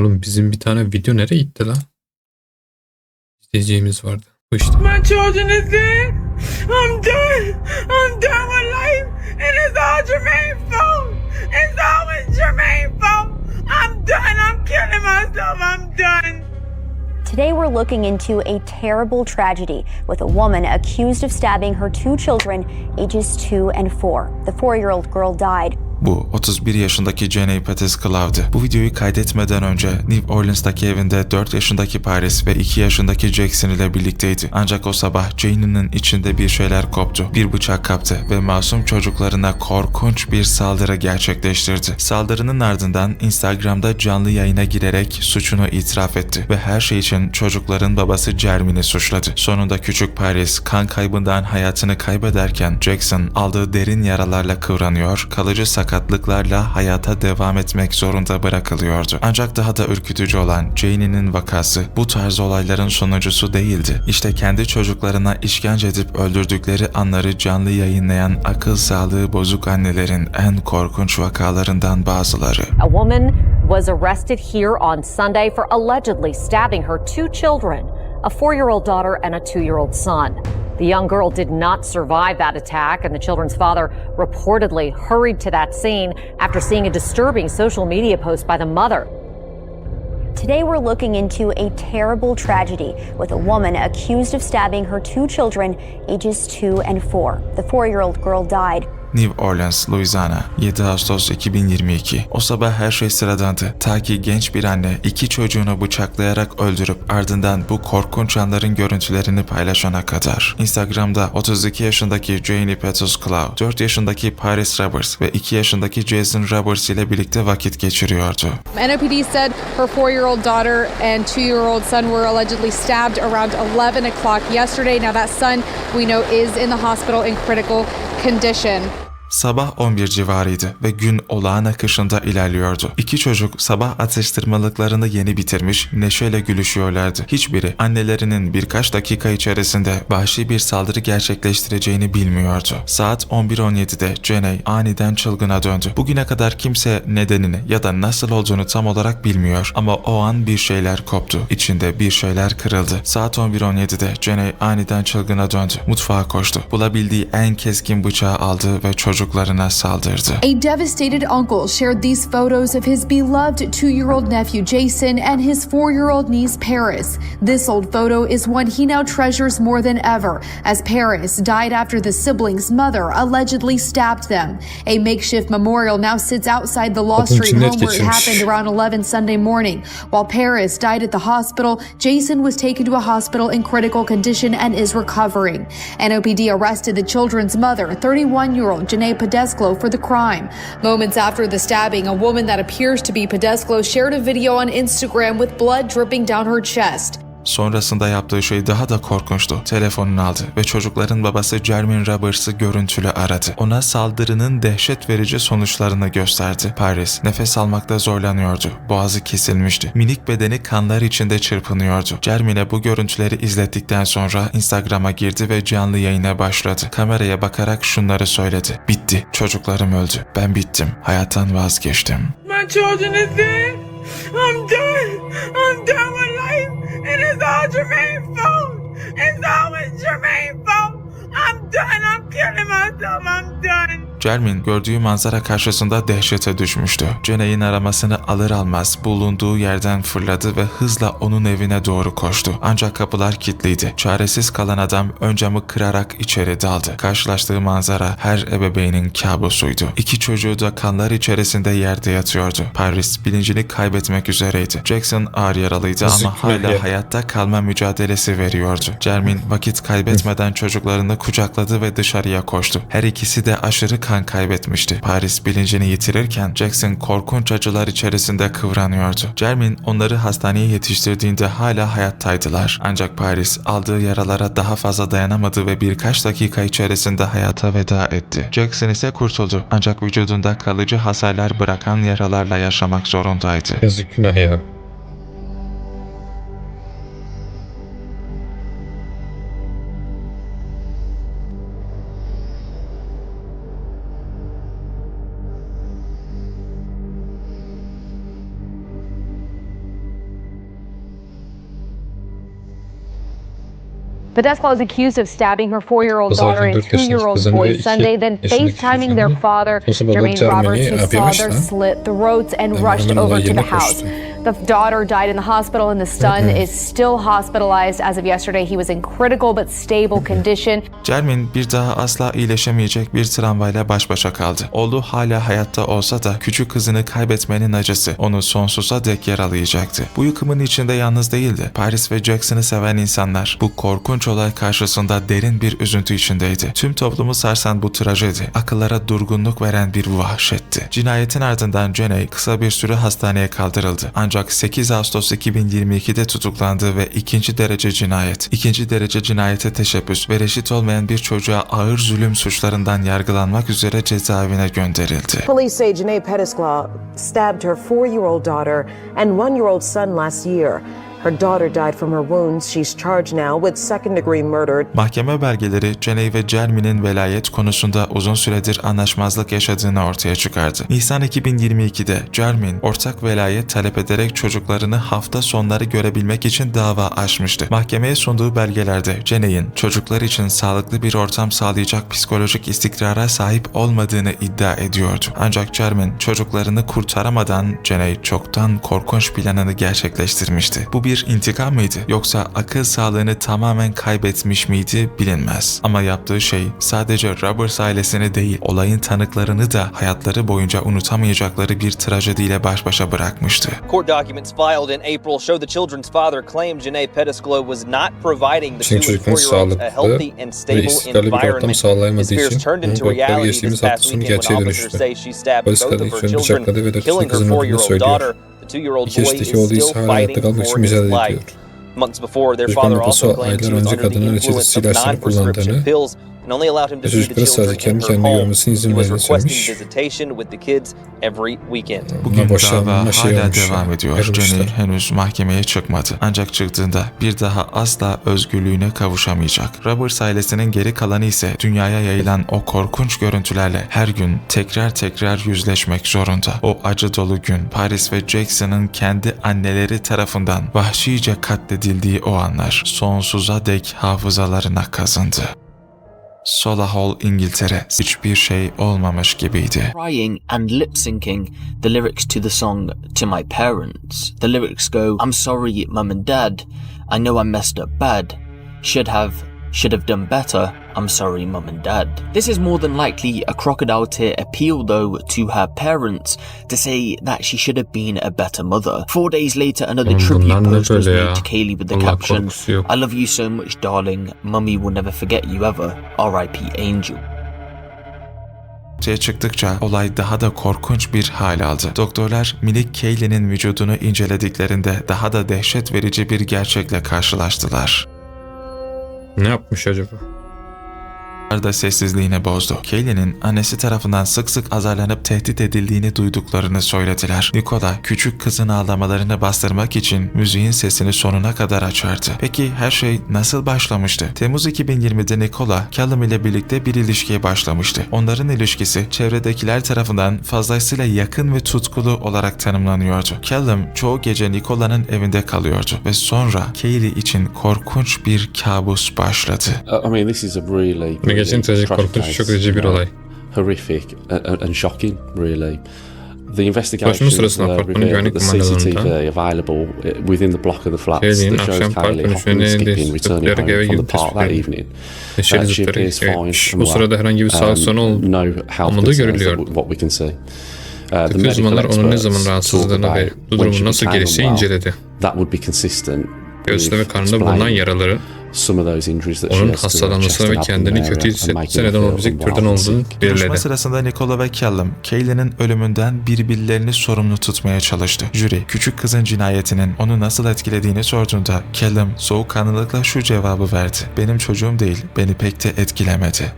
Oğlum bizim bir tane video nereye gitti lan? İzleyeceğimiz vardı. Bu işte. My children is dead. I'm done. I'm done with life. And it's all Jermaine's fault. It's always Jermaine's fault. I'm done. I'm killing myself. I'm done. Today, we're looking into a terrible tragedy with a woman accused of stabbing her two children, ages two and four. The four year old girl died Bu 31 yaşındaki Jenny Pettis Cloud'ı. Bu videoyu kaydetmeden önce New Orleans'taki evinde 4 yaşındaki Paris ve 2 yaşındaki Jackson ile birlikteydi. Ancak o sabah Jane'in içinde bir şeyler koptu. Bir bıçak kaptı ve masum çocuklarına korkunç bir saldırı gerçekleştirdi. Saldırının ardından Instagram'da canlı yayına girerek suçunu itiraf etti ve her şey için çocukların babası Jeremy'ni suçladı. Sonunda küçük Paris kan kaybından hayatını kaybederken Jackson aldığı derin yaralarla kıvranıyor, kalıcı sakatlıklarla hayata devam etmek zorunda bırakılıyordu. Ancak daha da ürkütücü olan Janie'nin vakası bu tarz olayların sonuncusu değildi. İşte kendi çocuklarına işkence edip öldürdükleri anları canlı yayınlayan akıl sağlığı bozuk annelerin en korkunç vakalarından bazıları. A woman was arrested here on Sunday for allegedly stabbing her two children, a four year old daughter and a two year old son. The young girl did not survive that attack, and the children's father reportedly hurried to that scene after seeing a disturbing social media post by the mother. Today, we're looking into a terrible tragedy with a woman accused of stabbing her two children, ages two and four. The four year old girl died New Orleans, Louisiana, 7 Ağustos 2022. O sabah her şey sıradandı. Ta ki genç bir anne iki çocuğunu bıçaklayarak öldürüp ardından bu korkunç anların görüntülerini paylaşana kadar. Instagram'da 32 yaşındaki Janie Pettis Cloud, 4 yaşındaki Paris Roberts ve 2 yaşındaki Jason Roberts ile birlikte vakit geçiriyordu. NOPD said her four year old daughter and two year old son were allegedly stabbed around 11 o'clock yesterday. Now, that son we know is in the hospital in critical condition. Sabah 11 civarıydı ve gün olağan akışında ilerliyordu. İki çocuk sabah atıştırmalıklarını yeni bitirmiş, neşeyle gülüşüyorlardı. Hiçbiri annelerinin birkaç dakika içerisinde vahşi bir saldırı gerçekleştireceğini bilmiyordu. Saat 11.17'de Jenny aniden çılgına döndü. Bugüne kadar kimse nedenini ya da nasıl olduğunu tam olarak bilmiyor ama o an bir şeyler koptu. İçinde bir şeyler kırıldı. Saat 11.17'de Jenny aniden çılgına döndü. Mutfağa koştu. Bulabildiği en keskin bıçağı aldı ve çocuklarına saldırdı. A devastated uncle shared these photos of his beloved two year old nephew Jason and his four year old niece Paris. This old photo is one he now treasures more than ever, as Paris died after the siblings' mother allegedly stabbed them. A makeshift memorial now sits outside the Law Street home where it happened around 11 Sunday morning. While Paris died at the hospital, Jason was taken to a hospital in critical condition and is recovering. NOPD arrested the children's mother, 31 year Janae Podesclo, for the crime. Moments after the stabbing, a woman that appears to be Podesclo shared a video on Instagram with blood dripping down her chest. Sonrasında yaptığı şey daha da korkunçtu. Telefonunu aldı ve çocukların babası Jermaine Roberts'ı görüntülü aradı. Ona saldırının dehşet verici sonuçlarını gösterdi. Paris nefes almakta zorlanıyordu. Boğazı kesilmişti. Minik bedeni kanlar içinde çırpınıyordu. Jermaine'e bu görüntüleri izlettikten sonra Instagram'a girdi ve canlı yayına başladı. Kameraya bakarak şunları söyledi. Bitti. Çocuklarım öldü. Ben bittim. Hayattan vazgeçtim. My children is dead. I'm done. I'm done it's all Jermaine's fault. It's always Jermaine's fault. I'm done. I'm killing myself. I'm done. Jermin gördüğü manzara karşısında dehşete düşmüştü. Jenny'in aramasını alır almaz bulunduğu yerden fırladı ve hızla onun evine doğru koştu. Ancak kapılar kilitliydi. Çaresiz kalan adam ön camı kırarak içeri daldı. Karşılaştığı manzara her ebeveynin kabusuydu. İki çocuğu da kanlar içerisinde yerde yatıyordu. Paris bilincini kaybetmek üzereydi. Jackson ağır yaralıydı ama hala hayatta kalma mücadelesi veriyordu. Jermin vakit kaybetmeden çocuklarını kucakladı ve dışarıya koştu. Her ikisi de aşırı kan kaybetmişti. Paris bilincini yitirirken Jackson korkunç acılar içerisinde kıvranıyordu. Jermin onları hastaneye yetiştirdiğinde hala hayattaydılar. Ancak Paris aldığı yaralara daha fazla dayanamadı ve birkaç dakika içerisinde hayata veda etti. Jackson ise kurtuldu ancak vücudunda kalıcı hasarlar bırakan yaralarla yaşamak zorundaydı. Yazık günah ya. Badescu is accused of stabbing her four-year-old daughter and 14 two-year-old boy Sunday, then FaceTiming their father, Jermaine Roberts, who saw their slit throats and rushed over to the house. The daughter died in the hospital, and the son is still hospitalized. As of yesterday, he was in critical but stable condition. Jermin bir daha asla iyileşemeyecek bir travmayla baş başa kaldı. Oğlu hala hayatta olsa da küçük kızını kaybetmenin acısı onu sonsuza dek yaralayacaktı. Bu yıkımın içinde yalnız değildi. Paris ve Jackson'ı seven insanlar bu korkunç olay karşısında derin bir üzüntü içindeydi. Tüm toplumu sarsan bu trajedi, akıllara durgunluk veren bir vahşetti. Cinayetin ardından Jenny kısa bir süre hastaneye kaldırıldı. Ancak 8 Ağustos 2022'de tutuklandı ve ikinci derece cinayet, ikinci derece cinayete teşebbüs ve reşit olmayan bir çocuğa ağır zulüm suçlarından yargılanmak üzere cezaevine gönderildi. Police say Janae Pettisclaw stabbed her four year old daughter and one year old son last year. Her daughter died from her wounds. She's charged now with second degree murder. Mahkeme belgeleri Jenny ve Jermy'nin velayet konusunda uzun süredir anlaşmazlık yaşadığını ortaya çıkardı. Nisan 2022'de Jermin ortak velayet talep ederek çocuklarını hafta sonları görebilmek için dava açmıştı. Mahkemeye sunduğu belgelerde Jenny'in çocuklar için sağlıklı bir ortam sağlayacak psikolojik istikrara sahip olmadığını iddia ediyordu. Ancak Jermin çocuklarını kurtaramadan Jenny çoktan korkunç planını gerçekleştirmişti. Bu bir intikam mıydı yoksa akıl sağlığını tamamen kaybetmiş miydi bilinmez. Ama yaptığı şey sadece Roberts ailesini değil olayın tanıklarını da hayatları boyunca unutamayacakları bir trajediyle baş başa bırakmıştı. Court documents filed in April show the children's father claimed Janae Pettisclo was not providing the two and four-year-olds a sağlıklı healthy and ve stable istikrarlı bir ortam environment. sağlayamadığı His fears için turned onun into reality this geçtiğimiz past hafta sonu weekend when gerçeğe officers dönüştü. say she stabbed Polis both kadın of her children, killing four-year-old söylüyor. daughter. İki yaşındaki oğlu ise hala hayatta kalmak için mücadele ediyor. Months before, their Çocukların father babası also claimed he aylar önce kadının of ilaçları kullandığını pills and only allowed him to see the children in kendi her kendine home. görmesine izin He was verdiğini requesting söylemiş. visitation with the kids every weekend. Bugün boşanma dava şey hala olmuş devam ediyor. ayrılmışlar. Jenny henüz mahkemeye çıkmadı. Ancak çıktığında bir daha asla özgürlüğüne kavuşamayacak. Roberts ailesinin geri kalanı ise dünyaya yayılan o korkunç görüntülerle her gün tekrar tekrar yüzleşmek zorunda. O acı dolu gün Paris ve Jackson'ın kendi anneleri tarafından vahşice katledildiği o anlar sonsuza dek hafızalarına kazındı. Solihull, İngiltere hiçbir şey olmamış gibiydi. crying and lip syncing the lyrics to the song to my parents. The lyrics go, I'm sorry, mum and dad. I know I messed up bad. Should have, should have done better. I'm sorry, mum and dad. This is more than likely a crocodile tear appeal, though, to her parents to say that she should have been a better mother. Four days later, another Oğlum tribute post was made to Kaylee with the Allah caption. I love you so much, darling. Mummy will never forget you ever. R.I.P. Angel. ortaya çıktıkça olay daha da korkunç bir hal aldı. Doktorlar minik Kaylee'nin vücudunu incelediklerinde daha da dehşet verici bir gerçekle karşılaştılar. Ne yapmış acaba? Da sessizliğini bozdu. Kaylee'nin annesi tarafından sık sık azarlanıp tehdit edildiğini duyduklarını söylediler. Nikola küçük kızın ağlamalarını bastırmak için müziğin sesini sonuna kadar açardı. Peki her şey nasıl başlamıştı? Temmuz 2020'de Nikola, Callum ile birlikte bir ilişkiye başlamıştı. Onların ilişkisi çevredekiler tarafından fazlasıyla yakın ve tutkulu olarak tanımlanıyordu. Callum çoğu gece Nikola'nın evinde kalıyordu ve sonra Kaylee için korkunç bir kabus başladı. I mean, this is a really, Geçen trajik korkunç çok acı bir olay. horrific and, and- and shocking, really. The investigation sırasında uh, apartmanın revealed güvenlik that the CCTV kumandanında available uh, within the block of the flats shows akşam park dönüşüne zıplayarak eve girip the park that tespit evening. Neşeli Uh, and O sırada herhangi bir sağlık Um, health olmadığı görülüyordu. that- what we can see. Uh, the Tıbbi medical uzmanlar onun ne zaman rahatsızlığını ve bu durumun nasıl unwell, inceledi. That would be consistent Göğsünde ve karnında bulunan yaraları some of those injuries that she onun chest hastalanmasına ve kendini kötü hissetmesine neden olabilecek türden olduğunu belirledi. sırasında Nicola ve Callum, Kaylee'nin ölümünden birbirlerini sorumlu tutmaya çalıştı. Jüri, küçük kızın cinayetinin onu nasıl etkilediğini sorduğunda Callum soğukkanlılıkla şu cevabı verdi. Benim çocuğum değil, beni pek de etkilemedi.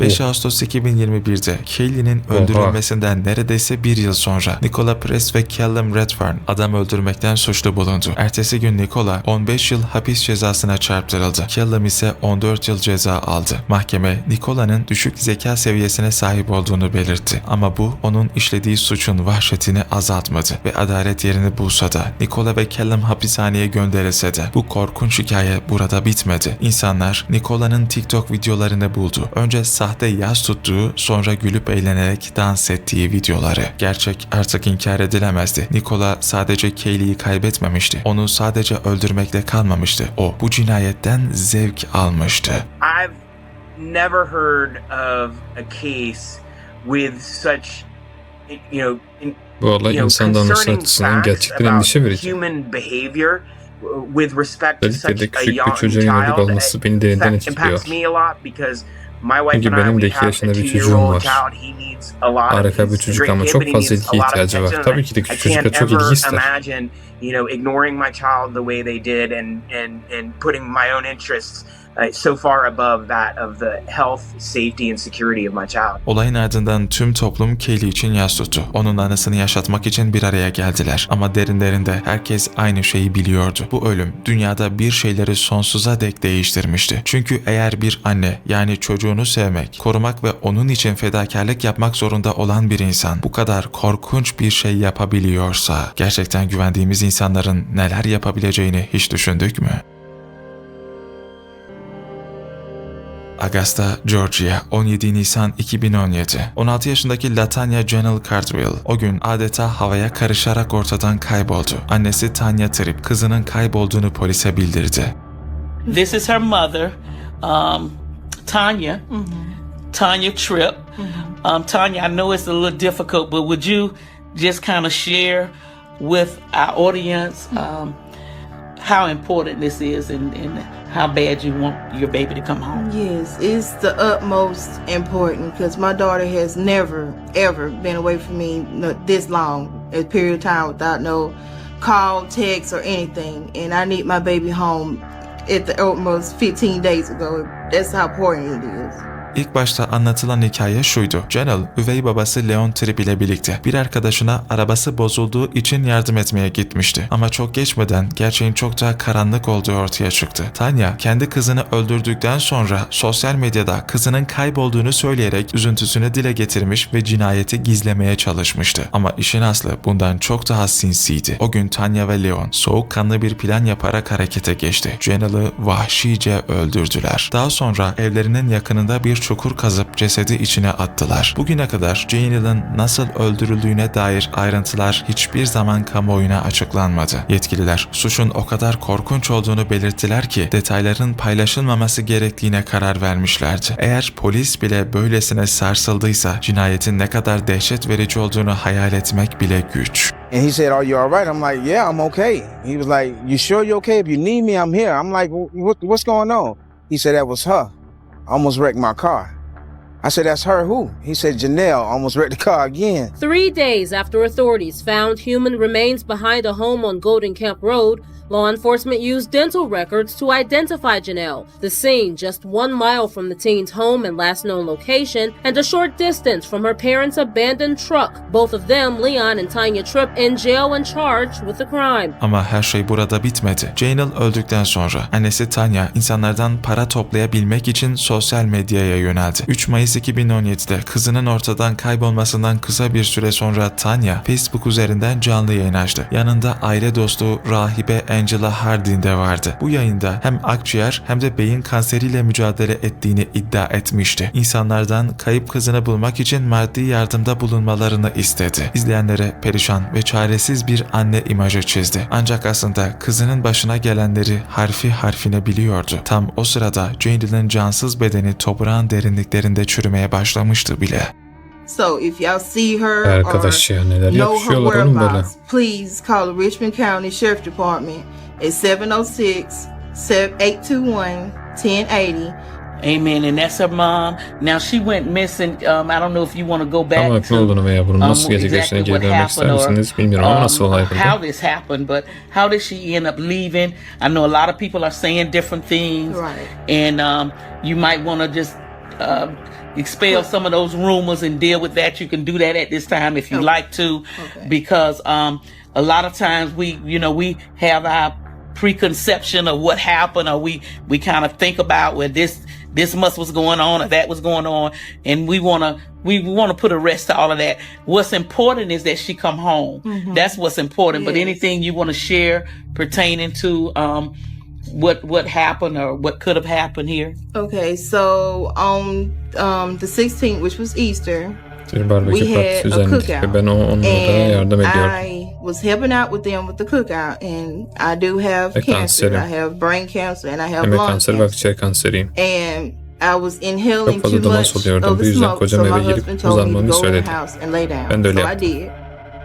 5 Ağustos 2021'de Kaylee'nin öldürülmesinden neredeyse bir yıl sonra Nicola Press ve Callum Redfern adam öldürmekten suçlu bulundu. Ertesi gün Nicola 15 yıl hapis cezasına çarptırıldı. Callum ise 14 yıl ceza aldı. Mahkeme Nicola'nın düşük zeka seviyesine sahip olduğunu belirtti. Ama bu onun işlediği suçun vahşetini azaltmadı ve adalet yerini bulsa da Nicola ve Callum hapishaneye gönderilse de bu korkunç hikaye burada bitmedi. İnsanlar Nicola'nın TikTok videolarını buldu. Önce sahte yaz tuttuğu, sonra gülüp eğlenerek dans ettiği videoları. Gerçek artık inkar edilemezdi. Nicola sadece Kaylee'yi kaybetmemişti. Onu sadece öldürmekle kalmamıştı. O bu cinayetten zevk almıştı. I've never heard of a case with such, you know, in, Bu olay you know, insan concerning açısından facts gerçekten about endişe verici. Human behavior with respect to Özellikle de such a küçük bir young çocuğun yönelik child. olması beni derinden etkiliyor. Me a lot because my wife Çünkü and I benim de we iki have a yaşında bir çocuğum two-year-old var. child. He needs a lot of Harika bir he's çocuk great ama kid, çok but he fazla needs ilgi a lot of ihtiyacı var. attention. Tabii ki de I küçük çocuklar can't çok ever ilgi ister. imagine, you know, ignoring my child the way they did and and and putting my own interests uh, so far above that of the health, safety, and security of my child. Olayın ardından tüm toplum Kaylee için yas tuttu. Onun anısını yaşatmak için bir araya geldiler. Ama derinlerinde herkes aynı şeyi biliyordu. Bu ölüm dünyada bir şeyleri sonsuza dek değiştirmişti. Çünkü eğer bir anne yani çocuğunu sevmek, korumak ve onun için fedakarlık yapmak zorunda olan bir insan bu kadar korkunç bir şey yapabiliyorsa gerçekten güvendiğimiz insanların neler yapabileceğini hiç düşündük mü? Augusta, Georgia, 17 Nisan 2017. 16 yaşındaki Latanya Janelle Cartwell o gün adeta havaya karışarak ortadan kayboldu. Annesi Tanya Tripp kızının kaybolduğunu polise bildirdi. This is her mother, um, Tanya. Tanya Tripp. Um, Tanya, I know it's a little difficult, but would you just kind of share with our audience um, how important this is and, and how bad you want your baby to come home? Yes, it's the utmost important because my daughter has never, ever been away from me this long, a period of time without no call, text, or anything. And I need my baby home at the utmost 15 days ago. That's how important it is. İlk başta anlatılan hikaye şuydu. Janelle, üvey babası Leon Tripp ile birlikte bir arkadaşına arabası bozulduğu için yardım etmeye gitmişti. Ama çok geçmeden gerçeğin çok daha karanlık olduğu ortaya çıktı. Tanya, kendi kızını öldürdükten sonra sosyal medyada kızının kaybolduğunu söyleyerek üzüntüsünü dile getirmiş ve cinayeti gizlemeye çalışmıştı. Ama işin aslı bundan çok daha sinsiydi. O gün Tanya ve Leon soğukkanlı bir plan yaparak harekete geçti. Janelle'ı vahşice öldürdüler. Daha sonra evlerinin yakınında bir çukur kazıp cesedi içine attılar. Bugüne kadar Janelle'ın nasıl öldürüldüğüne dair ayrıntılar hiçbir zaman kamuoyuna açıklanmadı. Yetkililer suçun o kadar korkunç olduğunu belirttiler ki detayların paylaşılmaması gerektiğine karar vermişlerdi. Eğer polis bile böylesine sarsıldıysa cinayetin ne kadar dehşet verici olduğunu hayal etmek bile güç. And he said, "Are you all right?" I'm like, "Yeah, I'm okay." He was like, "You sure you're okay? If you need me, I'm here." I'm like, "What? What's going on?" He said, "That was her. Almost wrecked my car." I said, "That's her who?" He said, "Janelle almost wrecked the car again." Three days after authorities found human remains behind a home on Golden Camp Road, law enforcement used dental records to identify Janelle. The scene just one mile from the teen's home and last known location, and a short distance from her parents' abandoned truck. Both of them, Leon and Tanya Tripp, in jail and charged with the crime. Ama her şey burada bitmedi. Janelle öldükten sonra annesi Tanya insanlardan para toplayabilmek için sosyal medyaya yöneldi. 3 Mayıs 2017'de kızının ortadan kaybolmasından kısa bir süre sonra Tanya Facebook üzerinden canlı yayın açtı. Yanında aile dostu rahibe Angela Hardin de vardı. Bu yayında hem akciğer hem de beyin kanseriyle mücadele ettiğini iddia etmişti. İnsanlardan kayıp kızını bulmak için maddi yardımda bulunmalarını istedi. İzleyenlere perişan ve çaresiz bir anne imajı çizdi. Ancak aslında kızının başına gelenleri harfi harfine biliyordu. Tam o sırada Janelle'ın cansız bedeni toprağın derinliklerinde çürümeye başlamıştı bile. So if y'all see her Arkadaş or ya neler know her yapışıyorlar oğlum böyle. whereabouts, please call the Richmond County Sheriff Department at 706-821-1080. Amen. And that's her mom. Now she went missing. Um, I don't know if you want to go back ne to olduğunu veya bunun nasıl um, gerçekleştiğine exactly geri what dönmek ister happened or, misiniz bilmiyorum ama nasıl olay um, how this happened, but how did she end up leaving? I know a lot of people are saying different things, Right. and um, you might want to just um, expel some of those rumors and deal with that, you can do that at this time if you like to, because um, a lot of times we, you know, we have our preconception of what happened, or we we kind of think about where this this must was going on or that was going on, and we want to we want to put a rest to all of that. What's important is that she come home. Mhm. That's what's important. But anything you want to share pertaining to um, what what happened or what could have happened here. Okay, so on um, the 16th, which was Easter, we had a cookout. ve ben o- onlara da yardım And. I was helping out with them with the cookout, and I do have Ve cancer. I have brain cancer, and I have Hem lung kanseri ve cancer. akciğer kanseriyim. And I was inhaling Çok fazla too much of the smoke, so my husband told me to go in the house and lay down. Ben de öyle so yaptım. I did.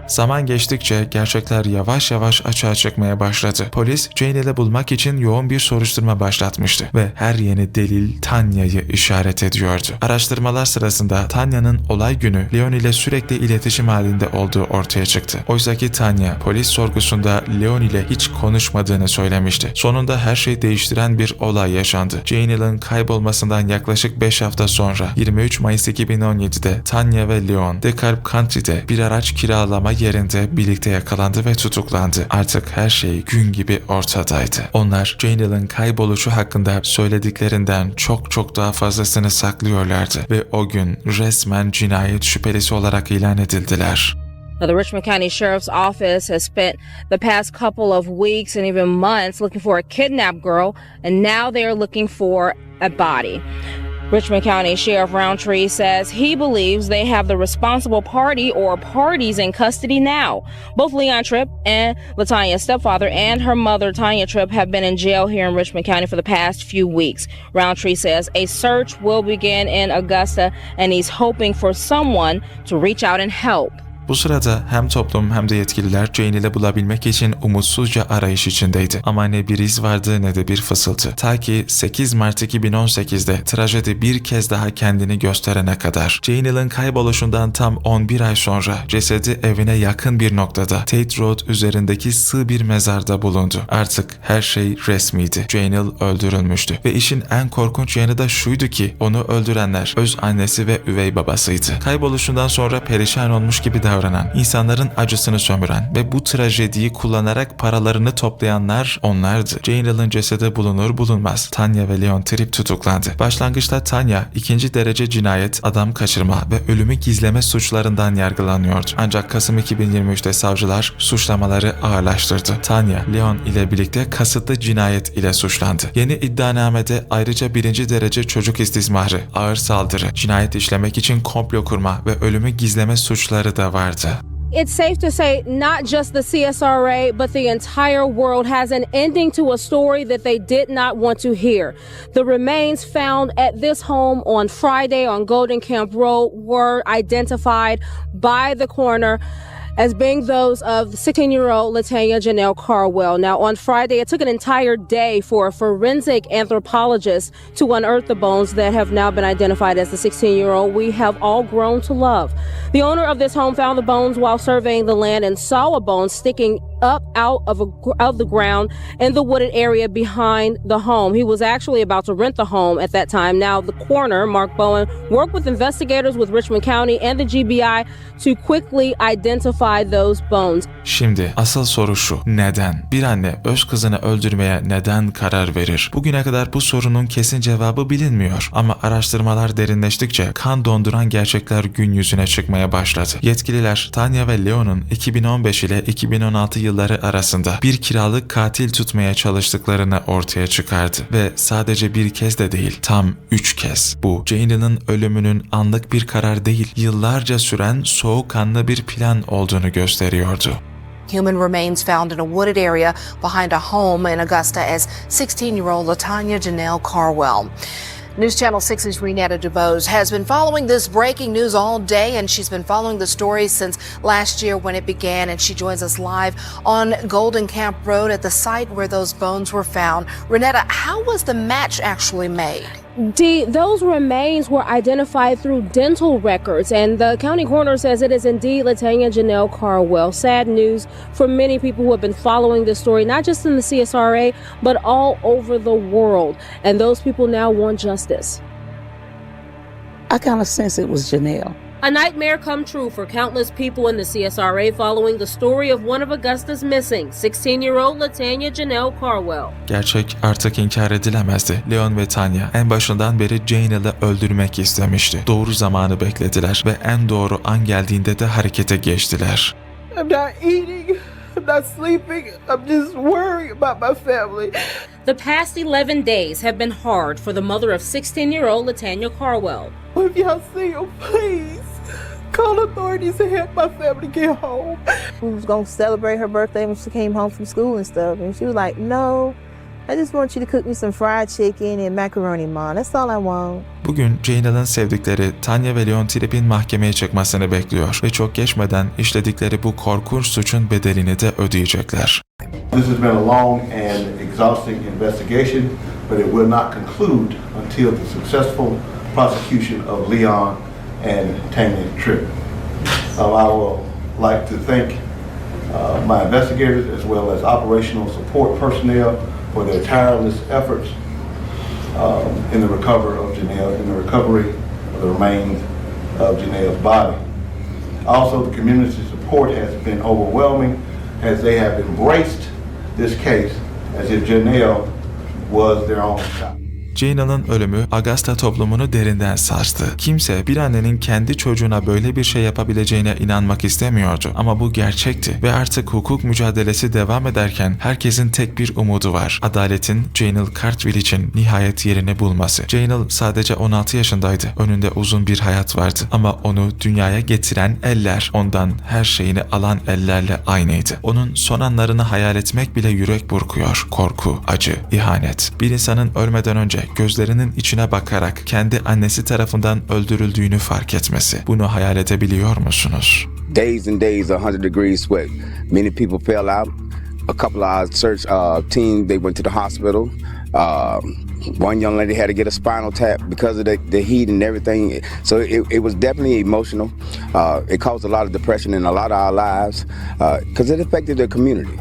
Zaman geçtikçe gerçekler yavaş yavaş açığa çıkmaya başladı. Polis Jane'i bulmak için yoğun bir soruşturma başlatmıştı ve her yeni delil Tanya'yı işaret ediyordu. Araştırmalar sırasında Tanya'nın olay günü Leon ile sürekli iletişim halinde olduğu ortaya çıktı. Oysaki Tanya polis sorgusunda Leon ile hiç konuşmadığını söylemişti. Sonunda her şeyi değiştiren bir olay yaşandı. Jane'in kaybolmasından yaklaşık 5 hafta sonra 23 Mayıs 2017'de Tanya ve Leon DeKalb Country'de bir araç kiralama yerinde birlikte yakalandı ve tutuklandı. Artık her şey gün gibi ortadaydı. Onlar Jane'in kayboluşu hakkında söylediklerinden çok çok daha fazlasını saklıyorlardı ve o gün resmen cinayet şüphelisi olarak ilan edildiler. Now, the Richmond County Sheriff's Office has spent the past couple of weeks and even months looking for a kidnapped girl, and now they are looking for a body. Richmond County Sheriff Roundtree says he believes they have the responsible party or parties in custody now. Both Leon Tripp and Latanya's stepfather and her mother, Tanya Tripp, have been in jail here in Richmond County for the past few weeks. Roundtree says a search will begin in Augusta, and he's hoping for someone to reach out and help. Bu sırada hem toplum hem de yetkililer Jane'i bulabilmek için umutsuzca arayış içindeydi. Ama ne bir iz vardı ne de bir fısıltı. Ta ki 8 Mart 2018'de trajedi bir kez daha kendini gösterene kadar. Jane'in kayboluşundan tam 11 ay sonra cesedi evine yakın bir noktada Tate Road üzerindeki sığ bir mezarda bulundu. Artık her şey resmiydi. Jane öldürülmüştü. Ve işin en korkunç yanı da şuydu ki onu öldürenler öz annesi ve üvey babasıydı. Kayboluşundan sonra perişan olmuş gibi davranan, insanların acısını sömüren ve bu trajediyi kullanarak paralarını toplayanlar onlardı. Jane'ın cesedi bulunur bulunmaz Tanya ve Leon Tripp tutuklandı. Başlangıçta Tanya ikinci derece cinayet, adam kaçırma ve ölümü gizleme suçlarından yargılanıyordu. Ancak Kasım 2023'te savcılar suçlamaları ağırlaştırdı. Tanya, Leon ile birlikte kasıtlı cinayet ile suçlandı. Yeni iddianamede ayrıca birinci derece çocuk istismarı, ağır saldırı, cinayet işlemek için komplo kurma ve ölümü gizleme suçları da It's safe to say not just the CSRA, but the entire world has an ending to a story that they did not want to hear. The remains found at this home on Friday on Golden Camp Road were identified by the coroner as being those of 16 year old Latanya Janelle Carwell. Now, on Friday, it took an entire day for a forensic anthropologist to unearth the bones that have now been identified as the 16 year old we have all grown to love. The owner of this home found the bones while surveying the land and saw a bone sticking up out of, a, of the ground in the wooded area behind the home. He was actually about to rent the home at that time. Now, the coroner, Mark Bowen, worked with investigators with Richmond County and the GBI to quickly identify those bones. Şimdi asıl soru şu. Neden? Bir anne öz kızını öldürmeye neden karar verir? Bugüne kadar bu sorunun kesin cevabı bilinmiyor. Ama araştırmalar derinleştikçe kan donduran gerçekler gün yüzüne çıkmaya başladı. Yetkililer Tanya ve Leon'un 2015 ile 2016 yılları arasında bir kiralık katil tutmaya çalıştıklarını ortaya çıkardı. Ve sadece bir kez de değil, tam üç kez. Bu Jane'ın ölümünün anlık bir karar değil, yıllarca süren soğukkanlı bir plan olduğunu gösteriyordu. Human remains found in a wooded area behind a home in Augusta as 16-year-old Latanya Janelle Carwell. News Channel 6's Renetta DeVos has been following this breaking news all day, and she's been following the story since last year when it began. And she joins us live on Golden Camp Road at the site where those bones were found. Renetta, how was the match actually made? D, those remains were identified through dental records, and the county coroner says it is indeed Latanya Janelle Carwell. Sad news for many people who have been following this story, not just in the CSRA, but all over the world. And those people now want justice. I kind of sense it was Janelle. A nightmare come true for countless people in the CSRA following the story of one of Augusta's missing 16 year old Latanya Janelle Carwell. Gerçek artık inkar edilemezdi. Leon ve Tanya en başından beri Janel'ı öldürmek istemişti. Doğru zamanı beklediler ve en doğru an geldiğinde de harekete geçtiler. I'm not eating. I'm not sleeping. I'm just worried about my family. The past 11 days have been hard for the mother of 16 year old Latanya Carwell. If y'all see him, please call authorities and help my family get home. We was gonna celebrate her birthday when she came home from school and stuff, and she was like, "No, I just want you to cook me some fried chicken and macaroni, mom. That's all I want." Bugün Janel'ın sevdikleri Tanya ve Leon Tripp'in mahkemeye çıkmasını bekliyor ve çok geçmeden işledikleri bu korkunç suçun bedelini de ödeyecekler. This has been a long and exhausting investigation, but it will not conclude until the successful prosecution of Leon and Tanya Tripp. Um, I would like to thank uh, my investigators as well as operational support personnel for their tireless efforts um, in the recovery of Janelle, in the recovery of the remains of Janelle's body. Also, the community support has been overwhelming as they have embraced this case as if Janelle was their own child. Janel'ın ölümü Augusta toplumunu derinden sarstı. Kimse bir annenin kendi çocuğuna böyle bir şey yapabileceğine inanmak istemiyordu. Ama bu gerçekti ve artık hukuk mücadelesi devam ederken herkesin tek bir umudu var. Adaletin Janel Cartwheel için nihayet yerini bulması. Janel sadece 16 yaşındaydı. Önünde uzun bir hayat vardı. Ama onu dünyaya getiren eller ondan her şeyini alan ellerle aynıydı. Onun son anlarını hayal etmek bile yürek burkuyor. Korku, acı, ihanet. Bir insanın ölmeden önce gözlerinin içine bakarak kendi annesi tarafından öldürüldüğünü fark etmesi. Bunu hayal edebiliyor musunuz? days and days of 100 degrees sweat. Many people fell out. A couple of our search uh, team, they went to the hospital. Uh, one young lady had to get a spinal tap because of the, the heat and everything. So it, it was definitely emotional. Uh, it caused a lot of depression in a lot of our lives because it affected the community.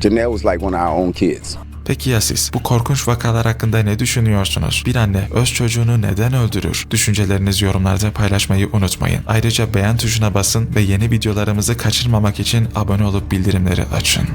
Janelle was like one of our own kids. Peki ya siz? Bu korkunç vakalar hakkında ne düşünüyorsunuz? Bir anne öz çocuğunu neden öldürür? Düşüncelerinizi yorumlarda paylaşmayı unutmayın. Ayrıca beğen tuşuna basın ve yeni videolarımızı kaçırmamak için abone olup bildirimleri açın.